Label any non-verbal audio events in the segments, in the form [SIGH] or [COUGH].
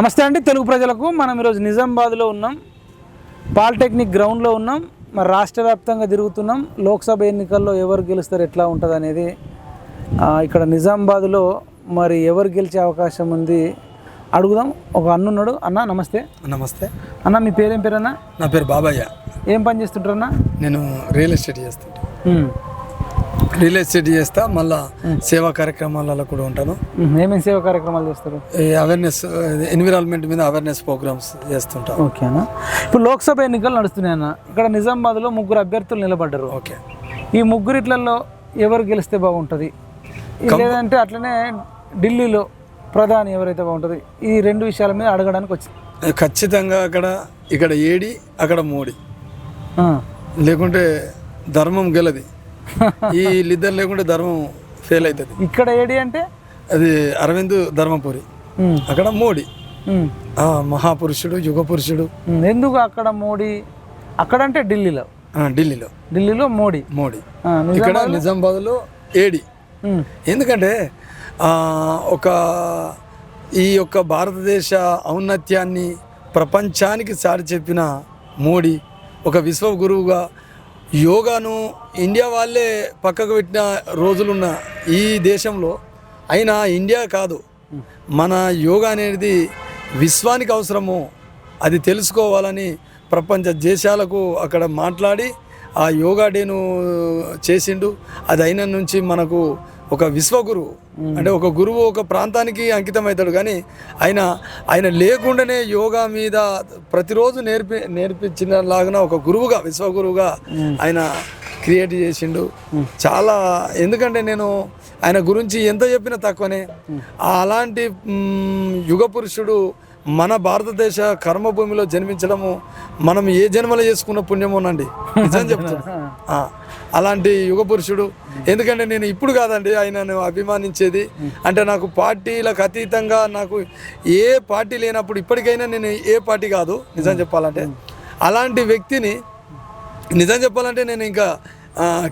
నమస్తే అండి తెలుగు ప్రజలకు. మనం ఈరోజు నిజామాబాద్లో ఉన్నాం. పాలిటెక్నిక్ గ్రౌండ్లో ఉన్నాం. మరి రాష్ట్ర వ్యాప్తంగా తిరుగుతున్నాం. లోక్సభ ఎన్నికల్లో ఎవరు గెలుస్తారు ఎట్లా ఉంటుంది అనేది ఇక్కడ నిజామాబాద్లో మరి ఎవరు గెలిచే అవకాశం ఉంది అడుగుదాం. ఒక అన్నున్నాడు అన్న నమస్తే. నమస్తే. అన్న మీ పేరేం పేరన్నా నా పేరు బాబయ్య. ఏం పని చేస్తుంటారన్నా నేను రియల్ ఎస్టేట్ చేస్తుంటా. ఉమ్. రియల్ ఎస్టేట్ చేస్తా మళ్ళా సేవా కార్యక్రమాలలో కూడా ఉంటాను. ఏమేమి సేవా కార్యక్రమాలు చేస్తారు? అవేర్నెస్ ఎన్విరాన్మెంట్ మీద అవేర్నెస్ ప్రోగ్రామ్స్ చేస్తుంటా. ఓకే అన్న. ఇప్పుడు లోక్సభ ఎన్నికలు నడుస్తున్నాయి అన్న. ఇక్కడ నిజామాబాద్లో ముగ్గురు అభ్యర్థులు నిలబడ్డారు. ఓకే. ఈ ముగ్గురిట్లలో ఎవరు గెలిస్తే బాగుంటుంది? లేదంటే అట్లనే ఢిల్లీలో ప్రధాని ఎవరైతే బాగుంటుంది? ఈ రెండు విషయాల మీద అడగడానికి వచ్చింది ఖచ్చితంగా అక్కడ ఇక్కడ ఏడి అక్కడ మోడి. లేకుంటే ధర్మం గెలది. ఈ వీళ్ళిద్దరు లేకుంటే ధర్మం ఫెయిల్ అవుతుంది. ఇక్కడ ఏడి అంటే? అది అరవింద్ ధర్మపురి. అక్కడ మోడీ. మహాపురుషుడు యుగ పురుషుడు. ఎందుకు అక్కడ మోడీ? అక్కడ అంటే ఢిల్లీలో ఢిల్లీలో. ఢిల్లీలో మోడీ. మోడీ. ఇక్కడ నిజామాబాద్లో ఏడి. ఎందుకంటే ఒక ఈ యొక్క భారతదేశ ఔన్నత్యాన్ని ప్రపంచానికి చాటి చెప్పిన మోడీ ఒక విశ్వ గురువుగా యోగాను ఇండియా వాళ్ళే పక్కకు పెట్టిన రోజులున్న ఈ దేశంలో అయినా ఇండియా కాదు మన యోగా అనేది విశ్వానికి అవసరము. అది తెలుసుకోవాలని ప్రపంచ దేశాలకు అక్కడ మాట్లాడి ఆ యోగా డేను చేసిండు. అది అయిన నుంచి మనకు ఒక విశ్వగురువు అంటే ఒక గురువు ఒక ప్రాంతానికి అంకితం అవుతాడు కానీ ఆయన ఆయన లేకుండానే యోగా మీద ప్రతిరోజు నేర్పి నేర్పించిన లాగా ఒక గురువుగా విశ్వగురువుగా ఆయన క్రియేట్ చేసిండు. చాలా ఎందుకంటే నేను ఆయన గురించి ఎంత చెప్పినా తక్కువనే. అలాంటి యుగ పురుషుడు మన భారతదేశ కర్మభూమిలో జన్మించడము మనం ఏ జన్మలో చేసుకున్న పుణ్యమోనండి. నిజం చెప్తున్నా. [LAUGHS] ఆ, అలాంటి యుగ పురుషుడు. ఎందుకంటే నేను ఇప్పుడు కాదండి ఆయనను అభిమానించేది. అంటే నాకు పార్టీలకు అతీతంగా నాకు ఏ పార్టీ లేనప్పుడు ఇప్పటికైనా నేను ఏ పార్టీ కాదు నిజం చెప్పాలంటే. అలాంటి వ్యక్తిని నిజం చెప్పాలంటే నేను ఇంకా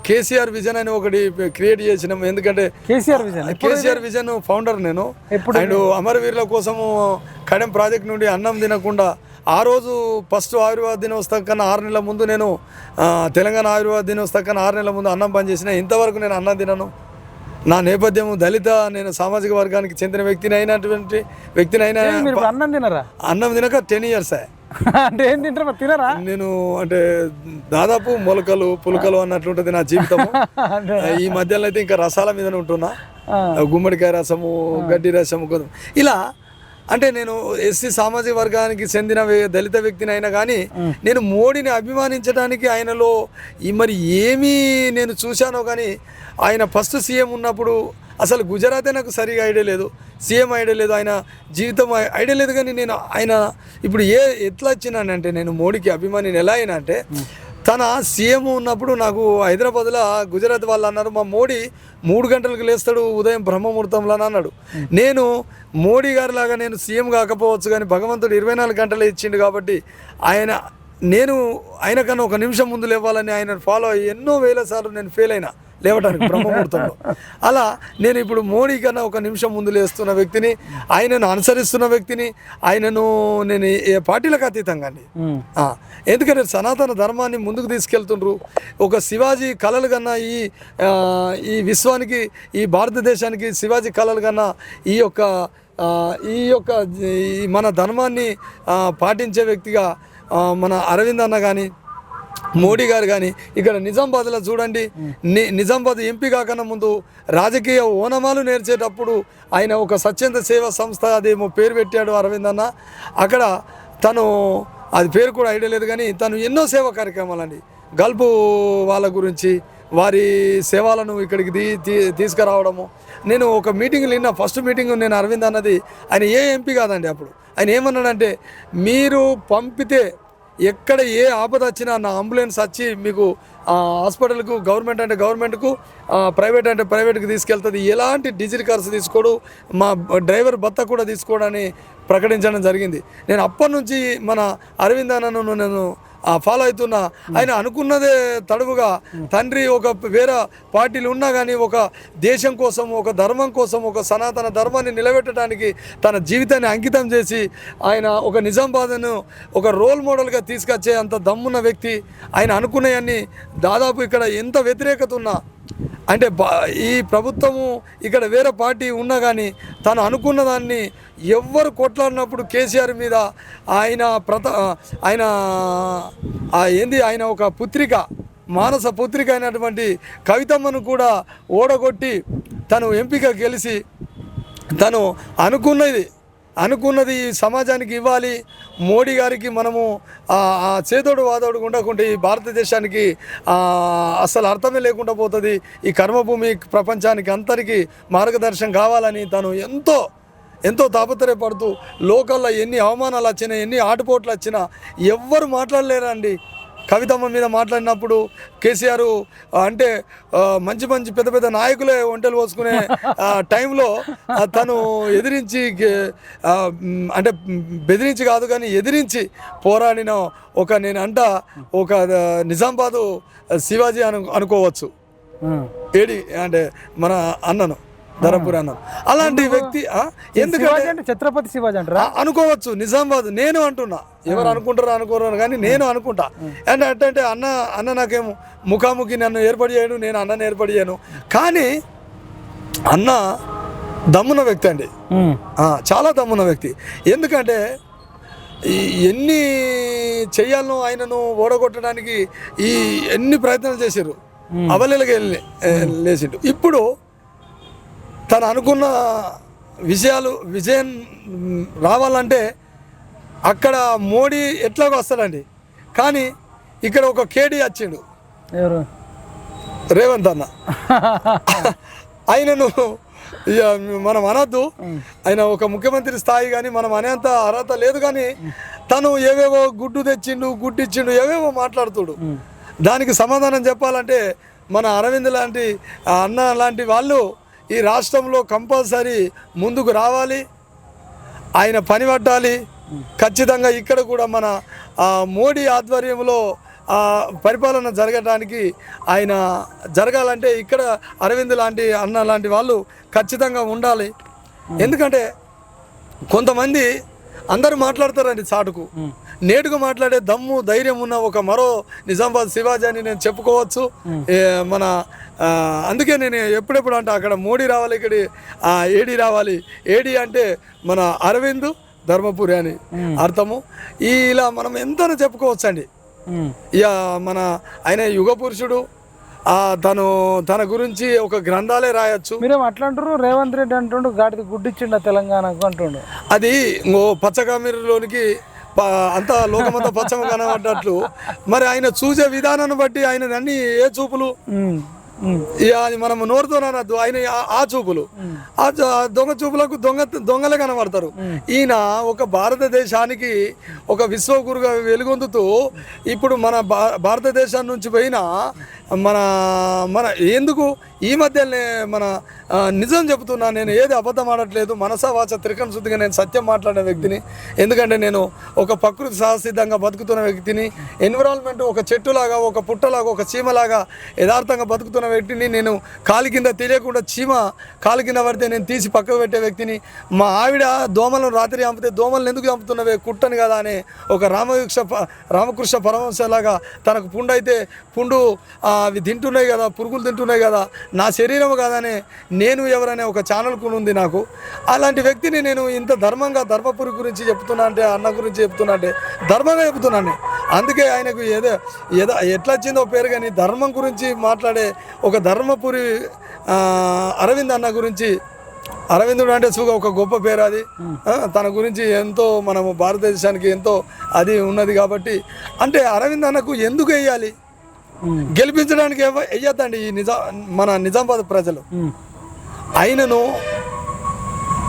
కేసీఆర్ విజన్ అని ఒకటి క్రియేట్ చేసినాం. ఎందుకంటే KCR vision KCR vision founder నేను. అండ్ అమరవీరుల కోసము కడెం ప్రాజెక్ట్ నుండి అన్నం తినకుండా ఆ రోజు ఫస్ట్ ఆయుర్వేద దినోత్సవం కన్నా ఆరు నెలల ముందు నేను తెలంగాణ ఆయుర్వేద దినోత్సవం కన్నా ఆరు నెలల ముందు అన్నం పని చేసిన ఇంతవరకు నేను అన్నం తినను. నా నేపథ్యం దళిత నేను సామాజిక వర్గానికి చెందిన వ్యక్తిని అయినటువంటి వ్యక్తిని అయినా అన్నం తినరా? అన్నం తినక టెన్ ఇయర్స్ అంటే ఏం తింటారు తినరా? నేను అంటే దాదాపు మొలకలు పులకలు అన్నట్లుంటది నా జీవితము. [LAUGHS] అంటే ఈ మధ్యలో అయితే ఇంకా రసాల మీదనే ఉంటున్నా. గుమ్మడికాయ రసము గడ్డి రసము ఇలా అంటే నేను ఎస్సీ సామాజిక వర్గానికి చెందిన దళిత వ్యక్తిని అయినా కానీ నేను మోడీని అభిమానించడానికి ఆయనలో మరి ఏమీ నేను చూశానో కానీ ఆయన ఫస్ట్ సీఎం ఉన్నప్పుడు అసలు గుజరాతే నాకు సరిగా ఐడియా లేదు. సీఎం ఐడియా లేదు ఆయన జీవితం ఐడియా లేదు కానీ నేను ఆయన ఇప్పుడు ఏ ఎట్లా వచ్చినానంటే నేను మోడీకి అభిమానిని ఎలా అయినా అంటే తన సీఎం ఉన్నప్పుడు నాకు హైదరాబాద్లో గుజరాత్ వాళ్ళు అన్నారు మా మోడీ మూడు గంటలకు లేస్తాడు ఉదయం బ్రహ్మముహూర్తంలో అని అన్నాడు. నేను మోడీ గారిలాగా నేను సీఎం కాకపోవచ్చు కానీ భగవంతుడు ఇరవై నాలుగు గంటలు ఇచ్చిండు కాబట్టి ఆయన నేను ఆయన కన్నా ఒక నిమిషం ముందు లేవాలని ఆయన ఫాలో అయ్యి ఎన్నో వేల సార్లు నేను ఫెయిల్ అయినా. లేవటానికి బ్రహ్మముహూర్తంలో. అలా నేను ఇప్పుడు మోడీ కన్నా ఒక నిమిషం ముందు లేస్తున్న వ్యక్తిని ఆయనను అనుసరిస్తున్న వ్యక్తిని ఆయనను నేను ఏ- పార్టీలకు అతీతంగా అండి. ఎందుకంటే సనాతన ధర్మాన్ని ముందుకు తీసుకెళ్తుండ్రు. ఒక శివాజీ కళలు కన్నా ఈ ఈ విశ్వానికి ఈ భారతదేశానికి శివాజీ కళలు కన్నా ఈ యొక్క ఈ యొక్క మన ధర్మాన్ని పాటించే వ్యక్తిగా మన అరవింద్ అన్న కానీ మోడీ గారు కానీ ఇక్కడ నిజామాబాద్లో చూడండి ని నిజామాబాద్ ఎంపీ కాకన్నా ముందు రాజకీయ ఓనమాలు నేర్చేటప్పుడు ఆయన ఒక స్వచ్ఛంద సేవా సంస్థ అదేమో పేరు పెట్టాడు అరవింద్ అన్న. అక్కడ తను అది పేరు కూడా ఐడియా లేదు కానీ తను ఎన్నో సేవా కార్యక్రమాలు అండి. గల్పు వాళ్ళ గురించి వారి సేవలను ఇక్కడికి తీ తీ- తీసుకురావడము. నేను ఒక మీటింగ్ నిన్న ఫస్ట్ మీటింగ్ నేను అరవింద్ అన్నది ఆయన ఏ ఎంపీ కాదండి అప్పుడు. ఆయన ఏమన్నాడంటే మీరు పంపితే ఎక్కడ ఏ ఆపద వచ్చినా నా అంబులెన్స్ వచ్చి మీకు హాస్పిటల్కు గవర్నమెంట్ అంటే గవర్నమెంట్కు ప్రైవేట్ అంటే ప్రైవేట్కి తీసుకెళ్తుంది. ఎలాంటి డీజిల్ ఖర్చు తీసుకోడు మా డ్రైవర్ భత్త కూడా తీసుకోడని ప్రకటించడం జరిగింది. నేను అప్పటి నుంచి మన అరవింద్ అన్నను నేను ఫాలో అవుతున్నా ఆయన అనుకున్నదే తడువుగా తండ్రి ఒక వేరే పార్టీలు ఉన్నా కానీ ఒక దేశం కోసం ఒక ధర్మం కోసం ఒక సనాతన ధర్మాన్ని నిలబెట్టడానికి తన జీవితాన్ని అంకితం చేసి ఆయన ఒక నిజామాబాద్ను ఒక రోల్ మోడల్గా తీసుకొచ్చే అంత దమ్మున్న వ్యక్తి ఆయన అనుకునేవన్నీ దాదాపు ఇక్కడ ఎంత వ్యతిరేకత ఉన్నా అంటే ఈ ప్రభుత్వము ఇక్కడ వేరే పార్టీ ఉన్నా కానీ తను అనుకున్న దాన్ని ఎవ్వరు కొట్లాడినప్పుడు కేసీఆర్ మీద ఆయన ప్రత ఆయన ఏంది ఆయన ఒక పుత్రిక మానస పుత్రిక అయినటువంటి కవితమ్మను కూడా ఓడగొట్టి తను ఎంపిక గెలిచి తను అనుకున్నది అనుకున్నది ఈ సమాజానికి ఇవ్వాలి. మోడీ గారికి మనము ఆ చేదోడు వాదోడు ఉండకుండా ఈ భారతదేశానికి అసలు అర్థమే లేకుండా పోతుంది. ఈ కర్మభూమి ప్రపంచానికి అందరికీ మార్గదర్శనం కావాలని తను ఎంతో ఎంతో తాపత్రయపడుతూ లోకల్లో ఎన్ని అవమానాలు వచ్చినా ఎన్ని ఆటుపోట్లు వచ్చినా ఎవ్వరు మాట్లాడలేరండి. కవితమ్మ మీద మాట్లాడినప్పుడు కేసీఆర్ అంటే మంచి మంచి పెద్ద పెద్ద నాయకులే ఒంటెలు పోసుకునే టైంలో తను ఎదిరించి అంటే బెదిరించి కాదు కానీ ఎదిరించి పోరాడిన ఒక నేను అంట ఒక నిజామాబాదు శివాజీ అను అనుకోవచ్చు. ఏడి అంటే మన అన్నను ధరపూర్ అన్నను అలాంటి వ్యక్తి ఎందుకంటే ఛత్రపతి శివాజీ అంటారా? అనుకోవచ్చు నిజామాబాద్ నేను అంటున్నా. ఎవరు అనుకుంటారో అనుకోరు కానీ నేను అనుకుంటా. అంటే అంటే అన్న అన్న నాకేమో ముఖాముఖి నన్ను ఏర్పడి చేయను నేను అన్నను ఏర్పడి చేయను. కానీ అన్న దమ్మున్న వ్యక్తి అండి. చాలా దమ్మున్న వ్యక్తి. ఎందుకంటే ఎన్ని చెయ్యాలనో ఆయనను ఓడగొట్టడానికి ఈ ఎన్ని ప్రయత్నాలు చేశారు. అవలీలగా వెళ్ళి లేచిండు. ఇప్పుడు తను అనుకున్న విజయాలు విజయం రావాలంటే అక్కడ మోడీ ఎట్లాగో వస్తాడండి. కానీ ఇక్కడ ఒక కేడీ వచ్చిండు. ఎవరు? రేవంత్ అన్న. [LAUGHS] ఆయనను మనం అనొద్దు. ఆయన ఒక ముఖ్యమంత్రి స్థాయి కానీ మనం అనేంత అర్హత లేదు కానీ తను ఏవేవో గుడ్డు తెచ్చిండు గుడ్డు ఇచ్చిండు ఏవేవో మాట్లాడుతుడు. దానికి సమాధానం చెప్పాలంటే మన అరవింద్ లాంటి అన్న లాంటి వాళ్ళు ఈ రాష్ట్రంలో కంపల్సరీ ముందుకు రావాలి. ఆయన పని పట్టాలి ఖచ్చితంగా ఇక్కడ కూడా మన మోడీ ఆధ్వర్యంలో పరిపాలన జరగడానికి ఆయన జరగాలంటే ఇక్కడ అరవింద్ లాంటి అన్న లాంటి వాళ్ళు ఖచ్చితంగా ఉండాలి. ఎందుకంటే కొంతమంది అందరూ మాట్లాడతారండి చాటుకు. నేటుగా మాట్లాడే దమ్ము ధైర్యం ఉన్న ఒక మరో నిజామాబాద్ శివాజీ అని నేను చెప్పుకోవచ్చు. మన అందుకే నేను ఎప్పుడెప్పుడు అంటే అక్కడ మోడీ రావాలి ఇక్కడ ఏడీ రావాలి. ఏడీ అంటే మన అరవింద్ ధర్మపురి అని అర్థము. ఈ ఇలా మనం ఎంతనో చెప్పుకోవచ్చండి. ఇక మన ఆయన యుగ పురుషుడు. ఆ, తను తన గురించి ఒక గ్రంథాలే రాయొచ్చు. మీరేం అట్లా అంటారు రేవంత్ రెడ్డి అంటుండు గాడిది గుడ్డిచ్చిండ తెలంగాణకు అంటుండు. అది ఇంకో పచ్చకామెరలోనికి ప- అంతా లోకమంతా పచ్చమ కనబడ్డట్లు. మరి ఆయన చూసే విధానాన్ని బట్టి ఆయన అన్ని ఏ చూపులు? అది మనం నోరుతో అనద్దు. ఆయన ఆ- చూపులు. ఆ దొంగ చూపులకు దొంగ దొంగలే కనబడతారు. ఈయన ఒక భారతదేశానికి ఒక విశ్వగురుగా వెలుగొందుతూ ఇప్పుడు మన భారతదేశం నుంచి పోయిన మన మన ఎందుకు ఈ మధ్యనే మన నిజం చెబుతున్నా నేను ఏది అబద్ధం ఆడట్లేదు మనసా వాచ త్రికం శుద్ధిగా నేను సత్యం మాట్లాడే వ్యక్తిని. ఎందుకంటే నేను ఒక ప్రకృతి సహసిద్ధంగా బతుకుతున్న వ్యక్తిని ఎన్విరాన్మెంట్ ఒక చెట్టులాగా ఒక పుట్టలాగా ఒక చీమలాగా యథార్థంగా బతుకుతున్న వ్యక్తిని నేను కాలి కింద తెలియకుండా చీమ కాలి కింద పడితే నేను తీసి పక్కకు పెట్టే వ్యక్తిని మా ఆవిడ దోమలను రాత్రి చంపితే దోమలను ఎందుకు చంపుతున్నవే కుట్టను కదా అని ఒక రామకృష్ణ ప- రామకృష్ణ పరమహంసలాగా తనకు పుండు అయితే పుండు ఆ, అవి తింటున్నాయి కదా పురుగులు తింటున్నాయి కదా నా శరీరం కాదనే నేను ఎవరనే ఒక ఛానల్ ఉంది నాకు. అలాంటి వ్యక్తిని నేను ఇంత ధర్మంగా ధర్మపురి గురించి చెప్తున్నా అంటే అన్న గురించి చెప్తున్నా అంటే ధర్మంగా చెప్తున్నాను అందుకే ఆయనకు ఏదో ఏదో ఎట్లా వచ్చిందో పేరు కానీ ధర్మం గురించి మాట్లాడే ఒక ధర్మపురి అరవింద్ అన్న గురించి అరవిందుడు అంటే సుగా ఒక గొప్ప పేరు అది. తన గురించి ఎంతో మనము భారతదేశానికి ఎంతో అది ఉన్నది కాబట్టి అంటే అరవింద్ అన్నకు ఎందుకు వేయాలి? గెలిపించడానికి వెయ్యొద్దండి ఈ నిజా మన నిజామాబాద్ ప్రజలు. ఆయనను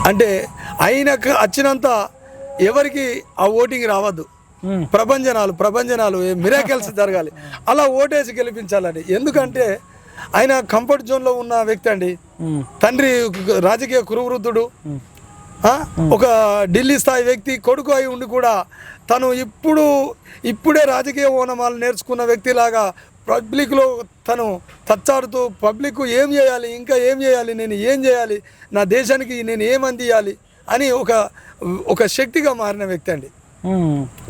అంటే ఆయనకు వచ్చినంత ఎవరికి ఆ ఓటింగ్ రావద్దు ఉమ్. ప్రభంజనాలు ప్రభంజనాలు మిరాకెల్స్ జరగాలి అలా ఓటేసి గెలిపించాలండి ఎందుకంటే ఆయన కంఫర్ట్ జోన్లో ఉన్న వ్యక్తి అండి. తండ్రి రాజకీయ కురువృద్ధుడు? ఒక ఢిల్లీ స్థాయి వ్యక్తి కొడుకు అయి ఉండి కూడా తను ఇప్పుడు ఇప్పుడే రాజకీయ ఓనమాలు నేర్చుకున్న వ్యక్తిలాగా పబ్లిక్లో తను తచ్చాడుతూ పబ్లిక్ ఏం చేయాలి ఇంకా ఏం చేయాలి నేను ఏం చేయాలి నా దేశానికి నేను ఏం అందియాలి అని ఒక ఒక శక్తిగా మారిన వ్యక్తి అండి.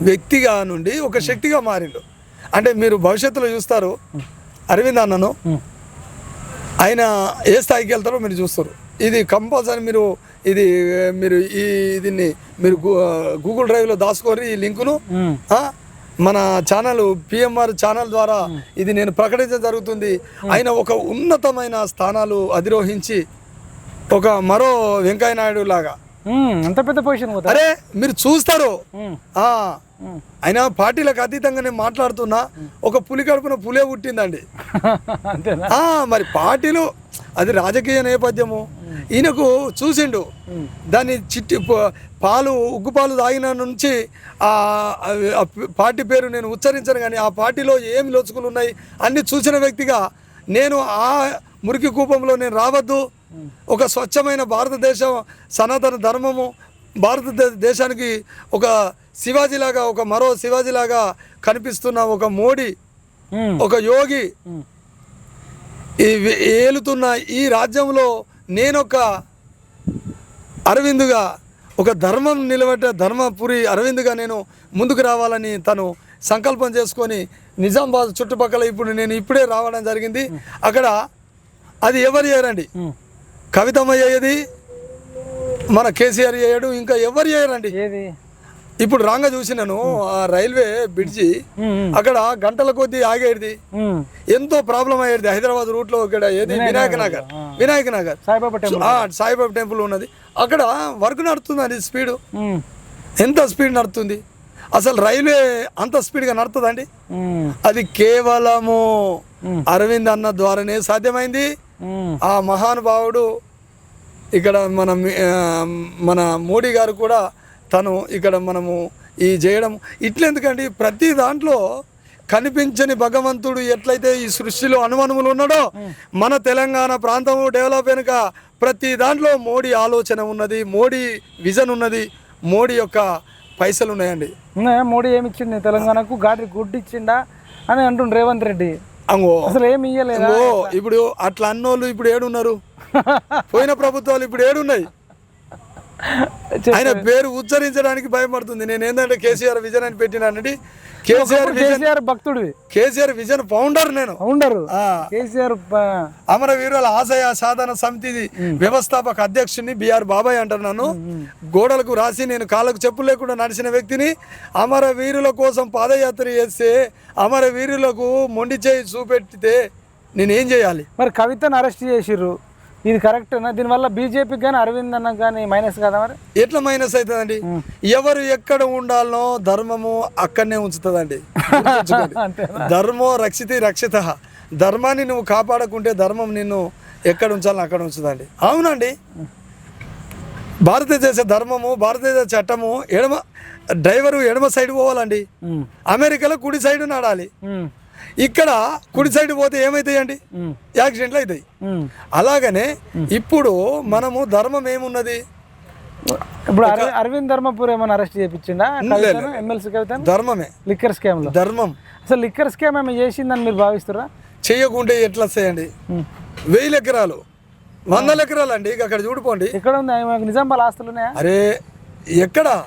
వ్యక్తిగా నుండి ఒక శక్తిగా మారిండు. అంటే మీరు భవిష్యత్తులో చూస్తారు అరవింద్ అన్నను. ఆయన ఏ స్థాయికి వెళ్తారో మీరు చూస్తారు. ఇది కంపల్సరీ మీరు ఇది మీరు ఈ దీన్ని మీరు గూగుల్ డ్రైవ్లో దాచుకొని ఈ లింకును మన ఛానల్ పిఎంఆర్ ఛానల్ ద్వారా ఇది నేను ప్రకటించడం జరుగుతుంది ఆయన ఒక ఉన్నతమైన స్థానాలు అధిరోహించి ఒక మరో వెంకయ్య నాయుడు లాగా. అంత పెద్ద పొజిషన్ అరే మీరు చూస్తారు ఉమ్. ఆ ఉమ్. అయినా పార్టీలకు అతీతంగా నేను మాట్లాడుతున్నా ఒక పులి కడుపున పులే పుట్టిందండి [LAUGHS] మరి పార్టీలు అది రాజకీయ నేపథ్యము. ఈయనకు చూసిండు. దాన్ని చిట్టి పాలు ఉగ్గు పాలు తాగిన నుంచి ఆ పార్టీ పేరు నేను ఉచ్చరించను కానీ ఆ పార్టీలో ఏమి లోచుకులు ఉన్నాయి అన్ని చూసిన వ్యక్తిగా నేను ఆ మురికి కూపంలో నేను రావద్దు. ఒక స్వచ్ఛమైన భారతదేశం సనాతన ధర్మము భారతదేశ దేశానికి ఒక శివాజీలాగా ఒక మరో శివాజీలాగా కనిపిస్తున్న ఒక మోడీ. ఒక యోగి ఏలుతున్న ఈ రాజ్యంలో నేనొక అరవిందుగా ఒక ధర్మం నిలబెట్ట ధర్మపురి అరవిందుగా నేను ముందుకు రావాలని తను సంకల్పం చేసుకొని నిజామాబాద్ చుట్టుపక్కల ఇప్పుడు నేను ఇప్పుడే రావడం జరిగింది. అక్కడ అది ఎవరు చేయరండి. కవితమ్మ చేయది మన కేసీఆర్ చేయడు ఇంకా ఎవరు చేయరండి ఇప్పుడు రాంగా చూసినాను ఆ రైల్వే బ్రిడ్జి. అక్కడ గంటల కొద్దీ ఆగేది. ఎంతో ప్రాబ్లం అయ్యేది. హైదరాబాద్ రూట్లో ఇక్కడ ఏది? వినాయక నగర్. వినాయక నగర్. సాయిబాబా టెంపుల్. ఆ, సాయిబాబా టెంపుల్ ఉన్నది. అక్కడ వర్క్ నడుతుంది అది స్పీడ్. ఎంత స్పీడ్ నడుతుంది? అసలు రైల్వే అంత స్పీడ్గా నడుతుందండి ఉమ్. అది కేవలము. అరవింద్ అన్న ద్వారానే సాధ్యమైంది. ఆ మహానుభావుడు ఇక్కడ మన మన మోడీ గారు కూడా తను ఇక్కడ మనము ఈ చేయడం. ఇట్లెందుకండి? ప్రతి దాంట్లో కనిపించని భగవంతుడు ఎట్లయితే ఈ సృష్టిలో అనుమానములు ఉన్నాడో మన తెలంగాణ ప్రాంతం డెవలప్ వెనుక ప్రతి దాంట్లో మోడీ ఆలోచన ఉన్నది మోడీ విజన్ ఉన్నది మోడీ యొక్క పైసలు ఉన్నాయండి. ఉన్నాయా? మోడీ ఏమి ఇచ్చింది తెలంగాణకు గాడి గుడ్డు ఇచ్చిండా అని అంటుండు రేవంత్ రెడ్డి. అంగో. అసలు ఏమి ఇయ్యలేదా? ఇప్పుడు అట్లా అన్నోళ్ళు ఇప్పుడు ఏడున్నారు? [LAUGHS] పోయిన ప్రభుత్వాలు ఇప్పుడు ఏడున్నాయి? ఆయన పేరు ఉచ్చరించడానికి భయపడుతుంది. నేను ఏంటంటే కేసీఆర్ విజన్ అని పెట్టినానండి కేసీఆర్ కేసీఆర్ భక్తుడివి. కేసీఆర్ విజన్ ఫౌండర్ నేను. ఉండరు ఆ, కేసీఆర్ ప- అమరవీరుల ఆశయ సాధన సమితి వ్యవస్థాపక అధ్యక్షుని బిఆర్ బాబాయ్ అంటారు నన్ను. గోడలకు రాసి నేను కాళ్ళకు చెప్పులు లేకుండా నడిచిన వ్యక్తిని అమరవీరుల కోసం పాదయాత్ర చేస్తే అమరవీరులకు మొండి చేయి చూపెట్టితే నేనేం చేయాలి? మరి కవితను అరెస్ట్ చేసిర్రు. ఇది కరెక్టేనా దీనివల్ల బీజేపీకి కానీ అరవింద్ అన్న కానీ మైనస్ కదా మరి? ఎట్లా మైనస్ అవుతుందండి ఎవరు ఎక్కడ ఉండాలనో ధర్మము అక్కడనే ఉంచుతుందండి. [LAUGHS] ధర్మో రక్షితి రక్షిత. ధర్మాన్ని నువ్వు కాపాడకుంటే ధర్మం నిన్ను ఎక్కడ ఉంచాలని అక్కడ ఉంచుదండి. అవునండి. భారతదేశ ధర్మము భారతదేశ చట్టము ఎడమ డ్రైవరు ఎడమ సైడ్ పోవాలండి. అమెరికాలో కుడి సైడ్ నడాలి. ఇక్కడ కుడి సైడ్ పోతే ఏమవుతాయండి. యాక్సిడెంట్లు అవుతాయి. అలాగనే ఇప్పుడు మనము ధర్మం ఏమున్నది? ఇప్పుడు అరవి- అరవింద్ ధర్మపూర్ ఏమైనా అరెస్ట్ చేయించిండా? ఎమ్మెల్సీ ధర్మమే. లిక్కర్ స్కామ్లో. ధర్మం. అసలు లిక్కర్ స్కామ్ ఏమైనా చేసిందని మీరు భావిస్తారా చేయకుంటే ఎట్లా వస్తాయండి. వెయ్యి ఎకరాలు. వందల ఎకరాలు అండి ఇక అక్కడ చూడుకోండి. ఎక్కడ ఉంది? ఆమెకు నిజామాబాద్ ఆస్తులు ఉన్నాయా? అరే ఎక్కడ.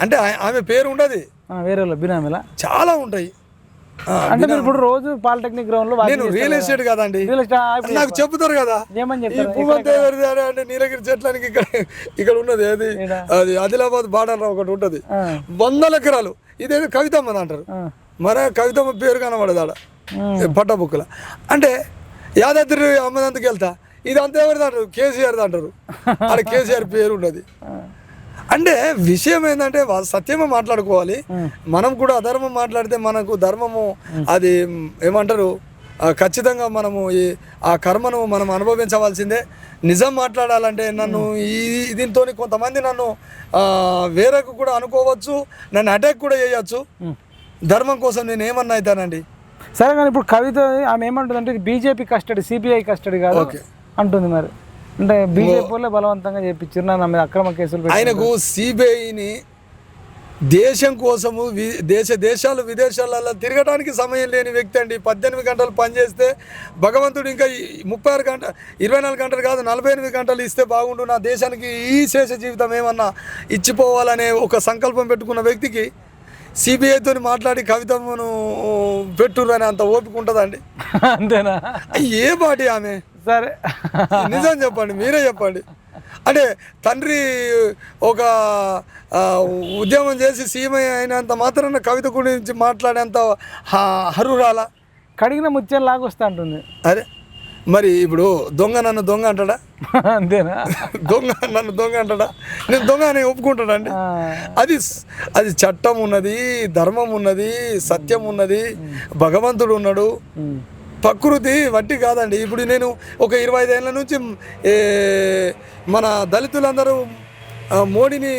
అంటే ఆమె పేరు ఉండదు. వేరే బినామీలా చాలా ఉంటాయి. అంటే మీరు ఇప్పుడు రోజు పాలిటెక్నిక్ గ్రౌండ్లో నేను రియల్ ఎస్టేట్ కదండి. నాకు చెప్తారు కదా. ఈ చెప్తారు? భూమంతా ఎవరిది అని అంటే నీలగిరి చెట్లనికి ఇక్కడ ఇక్కడ ఉన్నది ఏది. అది ఆదిలాబాద్ బార్డర్ ఒకటి ఉంటది. వందల ఎకరాలు. ఇదేదో కవితమ్మ అంటారు. మరే కవితమ్మ పేరు కనబడదు ఆడ. ఉమ్. పట్ట బుక్కుల అంటే యాదాద్రి అమ్మదంతకి వెళ్తా. ఇది అంతా ఎవరిది అంటారు? కేసీఆర్ అంటారు. [LAUGHS] ఆడ కేసీఆర్ పేరు ఉన్నది అంటే విషయం ఏంటంటే వా- సత్యమే మాట్లాడుకోవాలి. మనం కూడా అధర్మం మాట్లాడితే మనకు ధర్మము అది ఏమంటారు? ఖచ్చితంగా మనము ఈ ఆ కర్మను మనం అనుభవించవలసిందే. నిజం మాట్లాడాలంటే నన్ను ఈ దీంతో కొంతమంది నన్ను వేరేకు కూడా అనుకోవచ్చు నన్ను అటాక్ కూడా చేయొచ్చు. ధర్మం కోసం నేను ఏమన్నా అవుతానండి సరే కానీ ఇప్పుడు కవిత ఆమె ఏమంటుంది అంటే ఇది బీజేపీ కస్టడీ సిబిఐ కస్టడీ కాదు. అంటుంది మరి. అంటే బీజేపీ వాళ్ళే బలవంతంగా చేపించారు నా మీద అక్రమ కేసులు ఆయనకు సిబిఐని దేశం కోసము దేశ దేశాలు విదేశాలలో తిరగడానికి సమయం లేని వ్యక్తి అండి. పద్దెనిమిది గంటలు పనిచేస్తే భగవంతుడు ఇంకా ముప్పై ఆరు గంట ఇరవై నాలుగు గంటలు కాదు నలభై ఎనిమిది గంటలు ఇస్తే బాగుండు. నా దేశానికి ఈ శేష జీవితం ఏమన్నా ఇచ్చిపోవాలనే ఒక సంకల్పం పెట్టుకున్న వ్యక్తికి సిబిఐతో మాట్లాడి కవితను పెట్టుర్రు అని అంత ఓపిక ఉంటుందండి. అంతేనా? ఏ పాటి ఆమె? సరే. నిజం చెప్పండి మీరే చెప్పండి. అంటే తండ్రి ఒక ఉద్యమం చేసి సీఎం అయినంత మాత్రాన కవిత గురించి మాట్లాడేంత హరురాల? కడిగిన ముత్యం లాగొస్తా అంటుంది. అరే మరి ఇప్పుడు దొంగ నన్ను దొంగ అంటాడా? అంతేనా? దొంగ నన్ను దొంగ అంటాడా? నేను దొంగ అని ఒప్పుకుంటాడండి అది అది చట్టం ఉన్నది ధర్మం ఉన్నది సత్యం ఉన్నది భగవంతుడు ఉన్నాడు. ప్రకృతి వట్టి కాదండి. ఇప్పుడు నేను ఒక ఇరవై ఐదేళ్ళ నుంచి మన దళితులందరూ మోడీని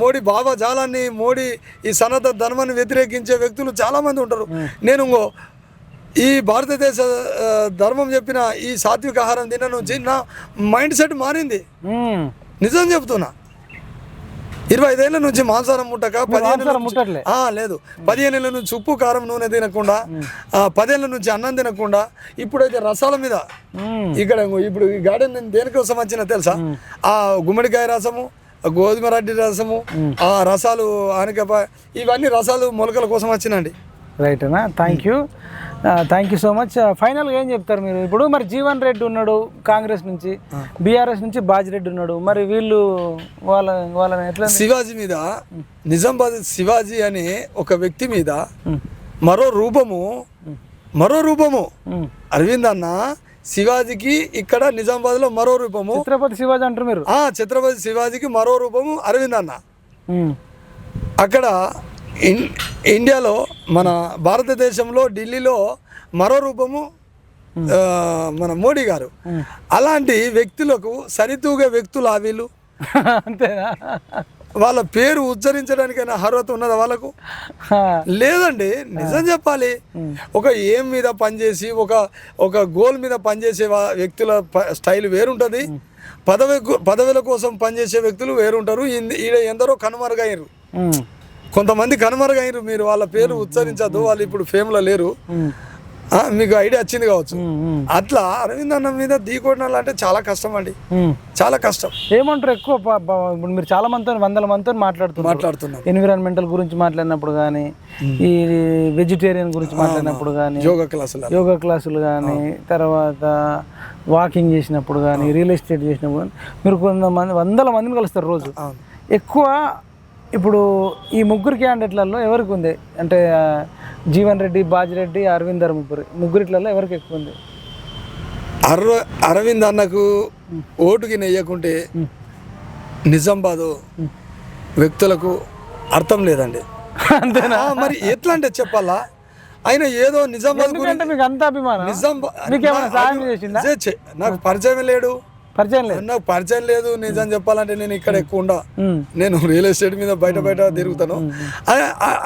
మోడీ భావజాలాన్ని మోడీ ఈ సనాతన ధర్మాన్ని వ్యతిరేకించే వ్యక్తులు చాలామంది ఉంటారు. నేను ఈ భారతదేశ ధర్మం చెప్పిన ఈ సాత్విక ఆహారం తిన్న నుంచి నా మైండ్ సెట్ మారింది. నిజం చెప్తున్నా. ఇరవై ఐదేళ్ళ నుంచి మాంసారం ముట్టక పదిహేను లేదు. పదిహేను ఏళ్ళ నుంచి ఉప్పు కారం నూనె తినకుండా ఆ, పదేళ్ళ నుంచి అన్నం తినకుండా ఇప్పుడైతే రసాల మీద ఇక్కడ ఇప్పుడు ఈ గార్డెన్ నేను దేనికోసం వచ్చిన తెలుసా? ఆ గుమ్మడికాయ రసము గోధుమ రడ్డి రసము ఆ రసాలు ఆనకప ఇవన్నీ రసాలు మొలకల కోసం వచ్చినండి రైట్ అన్నా thank you. Thank you so much ఫైనల్గా ఏం చెప్తారు మీరు? ఇప్పుడు మరి జీవన్ రెడ్డి ఉన్నాడు కాంగ్రెస్ నుంచి బీఆర్ఎస్ నుంచి బాజిరెడ్డి ఉన్నాడు. మరి వీళ్ళు వాళ్ళ వాళ్ళని ఎట్లా శివాజీ మీద నిజామాబాద్ శివాజీ అనే ఒక వ్యక్తి మీద మరో రూపము మరో రూపము. అరవింద్ అన్న శివాజీకి ఇక్కడ నిజామాబాద్లో మరో రూపము. ఛత్రపతి శివాజీ అంటారు మీరు? ఆ ఛత్రపతి శివాజీకి మరో రూపము అరవింద్ అన్న. అక్కడ ఇండియాలో మన భారతదేశంలో ఢిల్లీలో మరో రూపము మన మోడీ గారు. అలాంటి వ్యక్తులకు సరితూగే వ్యక్తులు ఆ వీళ్ళు. [LAUGHS] అంతేనా? వాళ్ళ పేరు ఉచ్చరించడానికైనా అర్హత ఉన్నదా వాళ్ళకు? లేదండి నిజం చెప్పాలి. ఒక ఏం మీద పనిచేసి ఒక ఒక గోల్ మీద పనిచేసే వ్యక్తుల స్టైల్ వేరుంటుంది. పదవి పదవుల కోసం పనిచేసే వ్యక్తులు వేరుంటారు. ఈడ ఎందరో కనుమరుగయ్యారు కొంతమంది కనుమరుగయ్యారు మీరు వాళ్ళ పేరు ఉచ్చరించద్దు. వాళ్ళు ఇప్పుడు ఫేమ్లో లేరు. మీకు ఐడియా వచ్చింది కావచ్చు. అట్లా అరవింద్ అన్న మీద ఢీకొట్టినాలు అంటే చాలా కష్టం అండి. చాలా కష్టం. ఏమంటారు ఎక్కువ ఇప్పుడు మీరు చాలా మందితో వందల మందితో మాట్లాడుతున్నారు. మాట్లాడుతున్నాం ఎన్విరాన్మెంటల్ గురించి మాట్లాడినప్పుడు కానీ ఈ వెజిటేరియన్ గురించి మాట్లాడినప్పుడు కానీ యోగా క్లాసులు యోగా క్లాసులు కానీ తర్వాత వాకింగ్ చేసినప్పుడు కానీ రియల్ ఎస్టేట్ చేసినప్పుడు కానీ మీరు కొంతమంది వందల మందిని కలుస్తారు రోజు. ఎక్కువ ఇప్పుడు ఈ ముగ్గురు క్యాండిడేట్లలో ఎవరికి ఉంది? అంటే జీవన్ రెడ్డి బాజిరెడ్డి అరవిందర్ ముగ్గురు ముగ్గురిట్లలో ఎవరికి ఎక్కువ ఉంది? అరవ అరవింద్ అన్నకు ఓటుకి నెయ్యకుంటే నిజామాబాదు వ్యక్తులకు అర్థం లేదండి. అంతేనా? మరి ఎట్లా అంటే చెప్పాలా? ఆయన ఏదో నిజామాబాద్ గురించి నాకు పరిచయం లేడు. పరిచయం లేదు. నాకు పరిచయం లేదు నిజం చెప్పాలంటే నేను ఇక్కడ ఎక్కువ ఉండా. నేను రియల్ ఎస్టేట్ మీద బయట బయట తిరుగుతాను.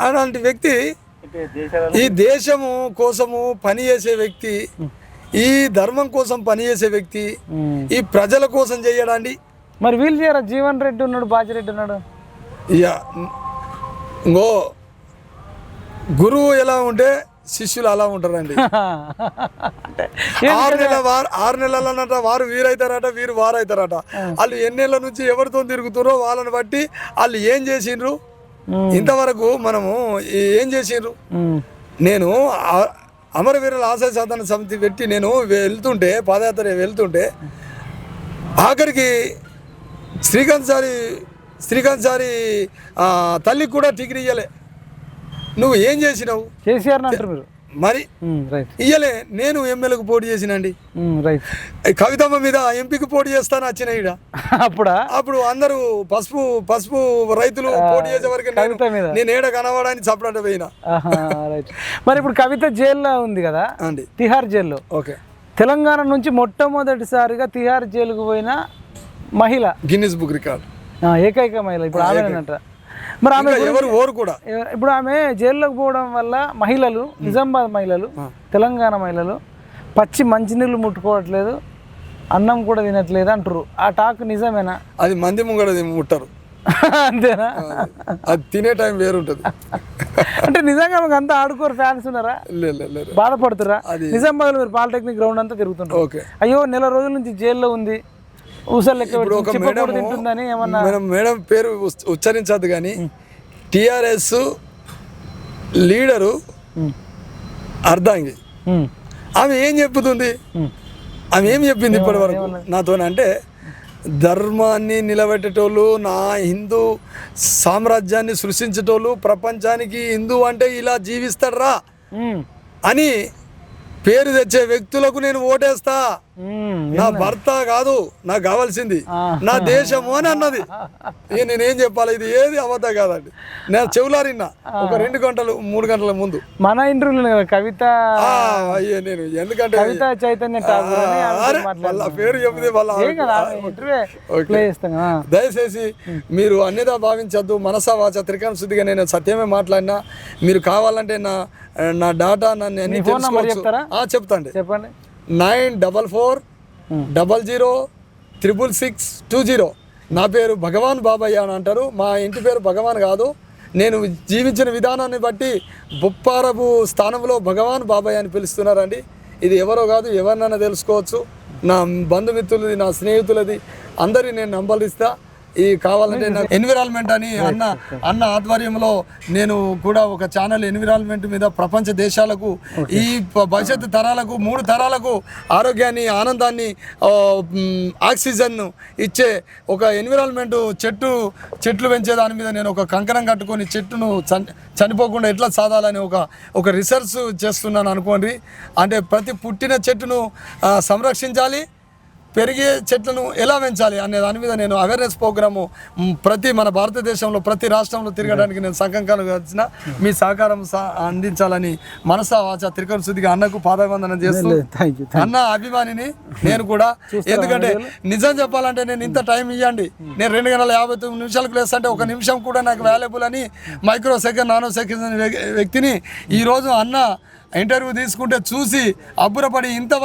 అలాంటి వ్యక్తి ఈ దేశము కోసము పనిచేసే వ్యక్తి ఈ ధర్మం కోసం పనిచేసే వ్యక్తి. ఈ ప్రజల కోసం చేయడాన్ని. మరి వీళ్ళు చేయరా? జీవన్ రెడ్డి ఉన్నాడు బాజిరెడ్డి ఉన్నాడు. ఇక ఇంకో గురువు ఎలా ఉంటే శిష్యులు అలా ఉంటారండి. ఆరు నెలల వారు ఆరు నెలలనట వారు వీరైతారట వీరు వారైతారట. వాళ్ళు ఎన్నేళ్ళ నుంచి ఎవరితో తిరుగుతారో వాళ్ళని బట్టి వాళ్ళు ఏం చేసిండ్రు. ఇంతవరకు మనము ఏం చేసిండ్రు. నేను అమరవీరుల ఆశయ సాధన సమితి పెట్టి నేను వెళ్తుంటే పాదయాత్ర వెళ్తుంటే ఆఖరికి శ్రీకాంత్ సారి శ్రీకాంత్ సారి తల్లికి కూడా టికెట్ ఇయ్యలే. నువ్వు ఏం చేసినావు? కేసీఆర్ అంటారు మీరు. మరి ఇయ్యలే నేను ఎమ్మెల్యేకు పోటీ చేసినండి కవితమ్మ మీద ఎంపీకి పోటీ చేస్తాను వచ్చిన ఈడ? [LAUGHS] అప్పుడా? అప్పుడు అందరూ పసుపు పసుపు రైతులు పోటీ చేసే వరకు నేను ఏడ కనబడని చప్పట పోయినా. మరి ఇప్పుడు కవిత జైల్లో ఉంది కదా? అండి. తిహార్ జైల్లో. ఓకే. తెలంగాణ నుంచి మొట్టమొదటిసారిగా తిహార్ జైలుకు పోయిన మహిళ. Guinness book record. ఆ, ఏకైక మహిళ. ఇప్పుడు ఆమెనంట మరి ఆమె ఎవరు ఓరు కూడా? ఇప్పుడు ఆమె జైల్లోకి పోవడం వల్ల మహిళలు నిజామాబాద్ మహిళలు తెలంగాణ మహిళలు పచ్చి మంచినీళ్ళు ముట్టుకోవట్లేదు అన్నం కూడా తినట్లేదు అంటారు ఆ టాక్ నిజమేనా? అది మంది ముంగడ ముట్టరు. [LAUGHS] అంతేనా? అది తినే టైం వేరుంటుంది. అంటే నిజంగా మీకు అంతా ఆడుకోరు ఫ్యాన్స్ ఉన్నారా? బాధపడుతురా నిజామాబాద్ మీరు పాలిటెక్నిక్ గ్రౌండ్ అంతా తిరుగుతుంటారు. ఓకే. అయ్యో నెల రోజుల నుంచి జైల్లో ఉంది. ఊసలు లెక్క మేడం తింటుందని ఏమన్నా మేడం పేరు ఉచ్- ఉచ్చరించద్దు కానీ టిఆర్ఎస్ లీడరు. అర్ధాంగి. ఆమె ఏం చెప్పుతుంది. ఆమె ఏం చెప్పింది ఇప్పటి వరకు నాతో అంటే ధర్మాన్ని నిలబెట్టేటోళ్ళు నా హిందూ సామ్రాజ్యాన్ని సృష్టించేటోళ్ళు ప్రపంచానికి హిందూ అంటే ఇలా జీవిస్తాడరా. అని పేరు తెచ్చే వ్యక్తులకు నేను ఓటేస్తా. నా భర్త కాదు నాకు కావాల్సింది. నా దేశము అని అన్నది. ఇక నేనేం చెప్పాలి? ఇది ఏది అబద్ధం కాదండి. నేను చెవులారిన్నా ఒక రెండు గంటలు మూడు గంటల ముందు. మన ఇంటర్వ్యూలో కవిత నేను ఎందుకంటే కవిత చైతన్య. వాళ్ళ పేరు చెప్తే వాళ్ళ. దయచేసి మీరు అన్నిదా భావించద్దు మనసా వాచ త్రికరణ శుద్ధిగా నేను సత్యమే మాట్లాడినా. మీరు కావాలంటే నా నా డాటా నన్ను చెప్తాండి. చెప్పండి. Nine double four double zero triple six two zero. నా పేరు భగవాన్ బాబాయ్ అని అంటారు. మా ఇంటి పేరు భగవాన్ కాదు. నేను జీవించిన విధానాన్ని బట్టి బొప్పారపు స్థానంలో భగవాన్ బాబాయ్ అని పిలుస్తున్నారండి. ఇది ఎవరో కాదు ఎవరినైనా తెలుసుకోవచ్చు. నా బంధుమిత్రులది నా స్నేహితులది అందరి నేను నంబలిస్తా ఈ కావాలంటే ఎన్విరాన్మెంట్ అని అన్న అన్న ఆధ్వర్యంలో నేను కూడా ఒక ఛానల్ ఎన్విరాన్మెంట్ మీద ప్రపంచ దేశాలకు ఈ భవిష్యత్తు తరాలకు మూడు తరాలకు ఆరోగ్యాన్ని ఆనందాన్ని ఆక్సిజన్ ఇచ్చే ఒక ఎన్విరాన్మెంట్ చెట్టు చెట్లు పెంచే దాని మీద నేను ఒక కంకణం కట్టుకొని చెట్టును చని చనిపోకుండా ఎట్లా సాధాలని ఒక ఒక రీసెర్చ్ చేస్తున్నాను అనుకోండి. అంటే ప్రతి పుట్టిన చెట్టును సంరక్షించాలి. పెరిగే చెట్లను ఎలా పెంచాలి అనే దాని మీద నేను అవేర్నెస్ ప్రోగ్రాము ప్రతి మన భారతదేశంలో ప్రతి రాష్ట్రంలో తిరగడానికి నేను సంకంకాలు వచ్చిన. మీ సహకారం సహ అందించాలని మనసా వాచ త్రికరణ శుద్ధిగా అన్నకు పాదవందనం చేస్తూ అన్న అభిమానిని నేను కూడా ఎందుకంటే నిజం చెప్పాలంటే నేను ఇంత టైం ఇవ్వండి నేను రెండు గంటల యాభై తొమ్మిది నిమిషాలకు లేస్తుంటే ఒక నిమిషం కూడా నాకు వాల్యుబుల్ అని మైక్రో సెకండ్ నానో సెకండ్ వ్యక్తిని ఈరోజు అన్న ఇంటర్వ్యూ తీసుకుంటే చూసి అబ్బురపడి ఇంత